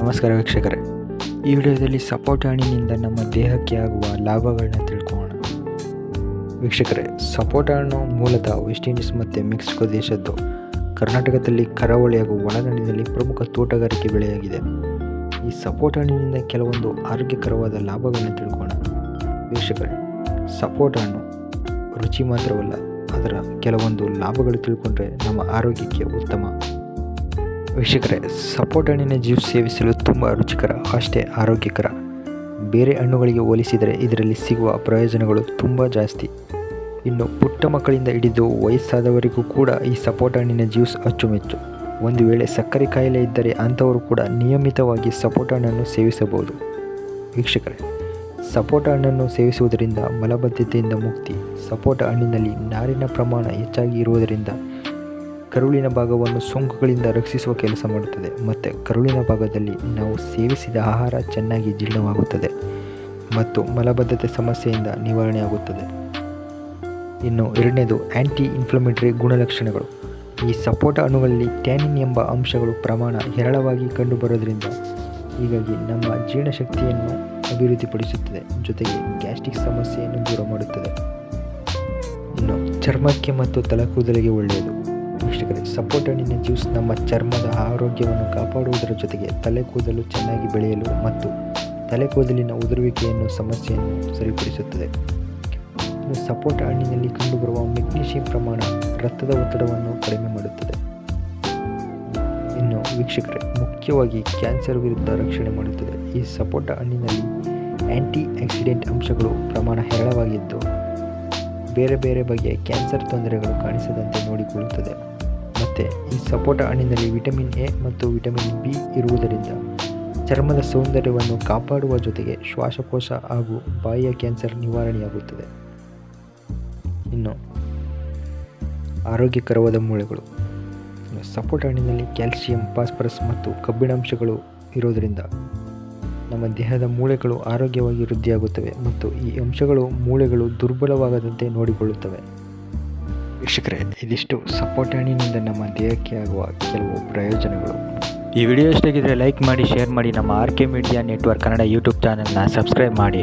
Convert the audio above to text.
ನಮಸ್ಕಾರ ವೀಕ್ಷಕರೇ. ಈ ವಿಡಿಯೋದಲ್ಲಿ ಸಪೋಟ ಹಣ್ಣಿನಿಂದ ನಮ್ಮ ದೇಹಕ್ಕೆ ಆಗುವ ಲಾಭಗಳನ್ನ ತಿಳ್ಕೊಳ್ಳೋಣ. ವೀಕ್ಷಕರೇ ಸಪೋಟ ಹಣ್ಣು ಮೂಲತಃ ವೆಸ್ಟ್ ಇಂಡೀಸ್ ಮತ್ತು ಮೆಕ್ಸಿಕೋ ದೇಶದ್ದು. ಕರ್ನಾಟಕದಲ್ಲಿ ಕರಾವಳಿ ಹಾಗೂ ಒಳನಾಡಿನಲ್ಲಿ ಪ್ರಮುಖ ತೋಟಗಾರಿಕೆ ಬೆಳೆಯಾಗಿದೆ. ಈ ಸಪೋಟ ಹಣ್ಣಿನಿಂದ ಕೆಲವೊಂದು ಆರೋಗ್ಯಕರವಾದ ಲಾಭಗಳನ್ನ ತಿಳ್ಕೊಳ್ಳೋಣ. ವೀಕ್ಷಕರೇ ಸಪೋಟ ಹಣ್ಣು ರುಚಿ ಮಾತ್ರವಲ್ಲ, ಅದರ ಕೆಲವೊಂದು ಲಾಭಗಳು ತಿಳ್ಕೊಂಡ್ರೆ ನಮ್ಮ ಆರೋಗ್ಯಕ್ಕೆ ಉತ್ತಮ. ವೀಕ್ಷಕರೇ, ಸಪೋಟ ಹಣ್ಣಿನ ಜ್ಯೂಸ್ ಸೇವಿಸಲು ತುಂಬ ರುಚಿಕರ, ಅಷ್ಟೇ ಆರೋಗ್ಯಕರ. ಬೇರೆ ಹಣ್ಣುಗಳಿಗೆ ಹೋಲಿಸಿದರೆ ಇದರಲ್ಲಿ ಸಿಗುವ ಪ್ರಯೋಜನಗಳು ತುಂಬ ಜಾಸ್ತಿ. ಇನ್ನು ಪುಟ್ಟ ಮಕ್ಕಳಿಂದ ಹಿಡಿದು ವಯಸ್ಸಾದವರಿಗೂ ಕೂಡ ಈ ಸಪೋಟ ಹಣ್ಣಿನ ಜ್ಯೂಸ್ ಅಚ್ಚುಮೆಚ್ಚು. ಒಂದು ವೇಳೆ ಸಕ್ಕರೆ ಕಾಯಿಲೆ ಇದ್ದರೆ ಅಂಥವರು ಕೂಡ ನಿಯಮಿತವಾಗಿ ಸಪೋಟ ಹಣ್ಣನ್ನು ಸೇವಿಸಬಹುದು. ವೀಕ್ಷಕರೇ, ಸಪೋಟ ಹಣ್ಣನ್ನು ಸೇವಿಸುವುದರಿಂದ ಮಲಬದ್ಧತೆಯಿಂದ ಮುಕ್ತಿ, ಸಪೋಟ ಹಣ್ಣಿನಲ್ಲಿ ನಾರಿನ ಪ್ರಮಾಣ ಹೆಚ್ಚಾಗಿ ಇರುವುದರಿಂದ ಕರುಳಿನ ಭಾಗವನ್ನು ಸೋಂಕುಗಳಿಂದ ರಕ್ಷಿಸುವ ಕೆಲಸ ಮಾಡುತ್ತದೆ. ಮತ್ತು ಕರುಳಿನ ಭಾಗದಲ್ಲಿ ನಾವು ಸೇವಿಸಿದ ಆಹಾರ ಚೆನ್ನಾಗಿ ಜೀರ್ಣವಾಗುತ್ತದೆ ಮತ್ತು ಮಲಬದ್ಧತೆ ಸಮಸ್ಯೆಯಿಂದ ನಿವಾರಣೆಯಾಗುತ್ತದೆ. ಇನ್ನು ಎರಡನೇದು ಆ್ಯಂಟಿ ಇನ್ಫ್ಲಮೇಟರಿ ಗುಣಲಕ್ಷಣಗಳು. ಈ ಸಪೋಟ ಅಣುಗಳಲ್ಲಿ ಟ್ಯಾನಿನ್ ಎಂಬ ಅಂಶಗಳು ಪ್ರಮಾಣ ಹೇರಳವಾಗಿ ಕಂಡುಬರೋದ್ರಿಂದ ಹೀಗಾಗಿ ನಮ್ಮ ಜೀರ್ಣಶಕ್ತಿಯನ್ನು ಅಭಿವೃದ್ಧಿಪಡಿಸುತ್ತದೆ. ಜೊತೆಗೆ ಗ್ಯಾಸ್ಟ್ರಿಕ್ ಸಮಸ್ಯೆಯನ್ನು ದೂರ ಮಾಡುತ್ತದೆ. ಇನ್ನು ಚರ್ಮಕ್ಕೆ ಮತ್ತು ತಲೆಕೂದಲಿಗೆ ಒಳ್ಳೆಯದು. ವೀಕ್ಷಕರೇ, ಸಪೋರ್ಟ್ ಹಣ್ಣಿನ ಜ್ಯೂಸ್ ನಮ್ಮ ಚರ್ಮದ ಆರೋಗ್ಯವನ್ನು ಕಾಪಾಡುವುದರ ಜೊತೆಗೆ ತಲೆ ಕೂದಲು ಚೆನ್ನಾಗಿ ಬೆಳೆಯಲು ಮತ್ತು ತಲೆ ಕೂದಲಿನ ಉದುರುವಿಕೆಯನ್ನು, ಸಮಸ್ಯೆಯನ್ನು ಸರಿಪಡಿಸುತ್ತದೆ. ಸಪೋಟ ಹಣ್ಣಿನಲ್ಲಿ ಕಂಡುಬರುವ ಮೆಗ್ನೀಷಿಯಂ ಪ್ರಮಾಣ ರಕ್ತದ ಒತ್ತಡವನ್ನು ಕಡಿಮೆ ಮಾಡುತ್ತದೆ. ಇನ್ನು ವೀಕ್ಷಕರೇ, ಮುಖ್ಯವಾಗಿ ಕ್ಯಾನ್ಸರ್ ವಿರುದ್ಧ ರಕ್ಷಣೆ ಮಾಡುತ್ತದೆ. ಈ ಸಪೋಟ ಹಣ್ಣಿನಲ್ಲಿ ಆ್ಯಂಟಿ ಆಕ್ಸಿಡೆಂಟ್ ಅಂಶಗಳು ಪ್ರಮಾಣ ಹೇರಳವಾಗಿದ್ದು, ಬೇರೆ ಬೇರೆ ಬಗೆಯ ಕ್ಯಾನ್ಸರ್ ತೊಂದರೆಗಳು ಕಾಣಿಸದಂತೆ ನೋಡಿಕೊಳ್ಳುತ್ತದೆ. ಮತ್ತು ಈ ಸಪೋಟ ಹಣ್ಣಿನಲ್ಲಿ ವಿಟಮಿನ್ ಎ ಮತ್ತು ವಿಟಮಿನ್ ಬಿ ಇರುವುದರಿಂದ ಚರ್ಮದ ಸೌಂದರ್ಯವನ್ನು ಕಾಪಾಡುವ ಜೊತೆಗೆ ಶ್ವಾಸಕೋಶ ಹಾಗೂ ಬಾಯಿಯ ಕ್ಯಾನ್ಸರ್ ನಿವಾರಣೆಯಾಗುತ್ತದೆ. ಇನ್ನು ಆರೋಗ್ಯಕರವಾದ ಮೂಳೆಗಳು. ಸಪೋಟ ಹಣ್ಣಿನಲ್ಲಿ ಕ್ಯಾಲ್ಸಿಯಂ, ಫಾಸ್ಫರಸ್ ಮತ್ತು ಕಬ್ಬಿಣಾಂಶಗಳು ಇರೋದರಿಂದ ನಮ್ಮ ದೇಹದ ಮೂಳೆಗಳು ಆರೋಗ್ಯವಾಗಿ ವೃದ್ಧಿಯಾಗುತ್ತವೆ ಮತ್ತು ಈ ಅಂಶಗಳು ಮೂಳೆಗಳು ದುರ್ಬಲವಾಗದಂತೆ ನೋಡಿಕೊಳ್ಳುತ್ತವೆ. ವೀಕ್ಷಕರೇ, ಇದಿಷ್ಟು ಸಪೋರ್ಟ್ ಹಣ್ಣಿನಿಂದ ನಮ್ಮ ದೇಹಕ್ಕೆ ಆಗುವ ಕೆಲವು ಪ್ರಯೋಜನಗಳು. ಈ ವಿಡಿಯೋ ಇಷ್ಟಾಗಿದ್ದರೆ ಲೈಕ್ ಮಾಡಿ, ಶೇರ್ ಮಾಡಿ ನಮ್ಮ R K media network Kannada YouTube ಚಾನಲ್ನ ಸಬ್ಸ್ಕ್ರೈಬ್ ಮಾಡಿ.